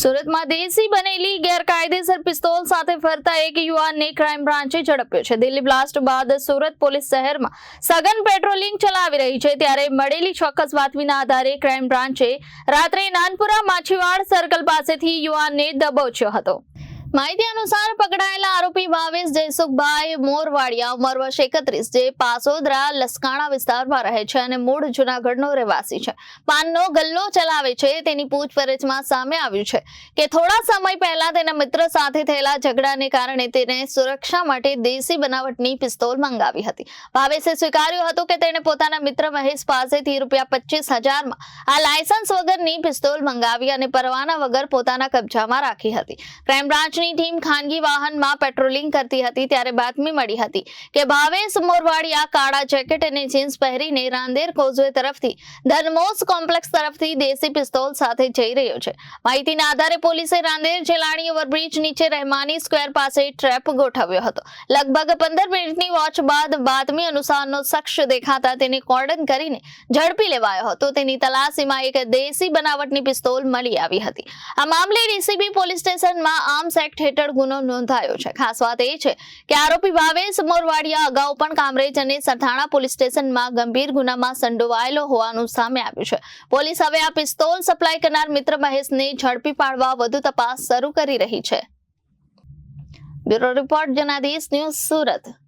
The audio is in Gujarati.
સુરતમાં દેશી બનેલી ગેરકાયદેસર પિસ્તોલ સાથે ફરતા એક યુવાનને ક્રાઇમ બ્રાન્ચે ઝડપ્યો છે. દિલ્હી બ્લાસ્ટ બાદ સુરત પોલીસ શહેરમાં સઘન પેટ્રોલિંગ ચલાવી રહી છે. ત્યારે મળેલી ચોક્કસ બાતમીના આધારે ક્રાઇમ બ્રાન્ચે રાત્રે નાનપુરા માછીવાડ સર્કલ પાસેથી યુવાનને દબોચ્યો હતો. માહિતી અનુસાર પકડાયેલા આરોપી ભાવેશ જયસુખભાઈ મોરવાડિયા ઉંમર વર્ષ એકત્રીસ જે પાસોદરા લસકાણા વિસ્તારમાં રહે છે અને મૂળ જુનાગઢનો રહેવાસી છે. પાનનો ગલ્લો ચલાવે છે, તેની પૂછપરછમાં સામે આવ્યું છે કે થોડા સમય પહેલા તેના મિત્ર સાથે થયેલા ઝઘડાને કારણે તેને સુરક્ષા માટે દેશી બનાવટની પિસ્તોલ મંગાવી હતી. ભાવેશે સ્વીકાર્યું હતું કે તેણે પોતાના મિત્ર મહેશ પાસેથી રૂપિયા પચીસ હજારમાં આ લાયસન્સ વગરની પિસ્તોલ મંગાવી અને પરવાના વગર પોતાના કબજામાં રાખી હતી. ક્રાઇમ બ્રાન્ચની ટીમ ખાનગી વાહનમાં પેટ્રોલિંગ કરતી હતી, ત્યારે બાતમી મળી હતી કે ભાવેશ મોરવાડિયા કાળા જેકેટ અને જીન્સ પહેરીને રાંદેર કોઝવે તરફથી ધર્મોસ કોમ્પ્લેક્સ તરફથી દેશી પિસ્તોલ સાથે જઈ રહ્યો છે. માહિતીના આધારે પોલીસે રાંદેર જેલાણી ઓવરબ્રિજ નીચે રહેમાની સ્ક્વેર પાસે ટ્રેપ ગોઠવ્યો હતો. લગભગ પંદર મિનિટની વોચ બાદ બાતમી અનુસારનો શખ્સ દેખાતા તેને કોર્ડન કરીને ઝડપી લેવાયો હતો. તેની તલાશીમાં એક દેશી બનાવટની પિસ્તોલ મળી આવી હતી. આ મામલે ડીસીબી પોલીસ સ્ટેશનમાં આર્મ્સ એક્ટ હેઠળ ગુનો નોંધાયો છે. ખાસ વાત એ છે કે આરોપી ભાવેશ મોરવાડિયા અગાઉ પણ કામરેજ અને સરથાણા પોલીસ સ્ટેશનમાં ગંભીર ગુનામાં સંડોવાયેલો હોવાનું સામે આવ્યું છે. પોલીસ હવે આ પિસ્તોલ સપ્લાય કરનાર મિત્ર મહેશને ઝડપી પાડવા વધુ તપાસ શરૂ કરી રહી છે. Bureau report Janadesh news Surat.